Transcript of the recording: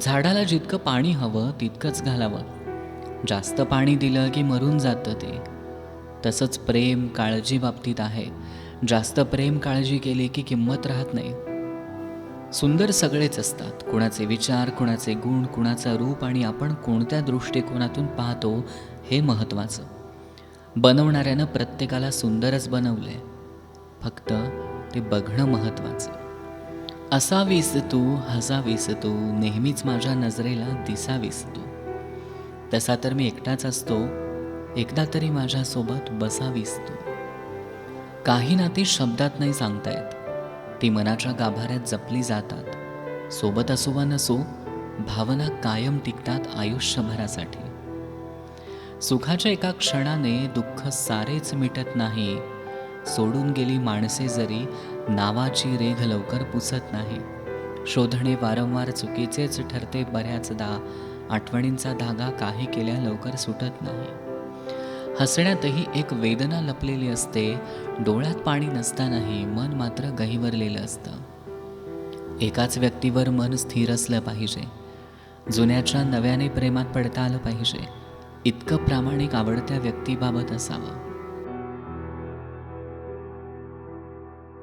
झाडाला जितकं पाणी हवं तितकंच घालावं. जास्त पाणी दिलं की मरून जातं ते. तसंच प्रेम काळजी बाबतीत आहे. जास्त प्रेम काळजी केली की किंमत राहत नाही. सुंदर सगळेच असतात. कुणाचे विचार कुणाचे गुण कुणाचं रूप आणि आपण कोणत्या दृष्टिकोनातून पाहतो हे महत्त्वाचं. बनवणाऱ्यानं प्रत्येकाला सुंदरच बनवलंय. फक्त ते बघणं महत्त्वाचं. असावीस तू हसावीस तू नेहमीच माझ्या नजरेला दिसावीस तू. तसा तर मी एकटाच असतो एकदा तरी माझ्यासोबत बसावीस तू. काही नाती शब्दात नाही सांगता येत ती मनाच्या गाभाऱ्यात जपली जातात. सोबत असो वा नसो भावना कायम टिकतात आयुष्यभरासाठी. सुखाच्या एका क्षणाने दुःख सारेच मिटत नाही सोडून गेली माणसे जरी नावाची रेघ लवकर पुसत नाही. शोधणे वारंवार चुकीचेच ठरते बऱ्याचदा. आठवणींचा धागा काही केल्या लवकर सुटत नाही. हसण्यातही एक वेदना लपलेली असते. डोळ्यात पाणी नसतानाही मन मात्र गहिवरलेलं असतं. एकाच व्यक्तीवर मन स्थिर असलं पाहिजे. जुन्याच्या नव्याने प्रेमात पडता आलं पाहिजे. इतकं प्रामाणिक आवडत्या व्यक्तीबाबत असावं.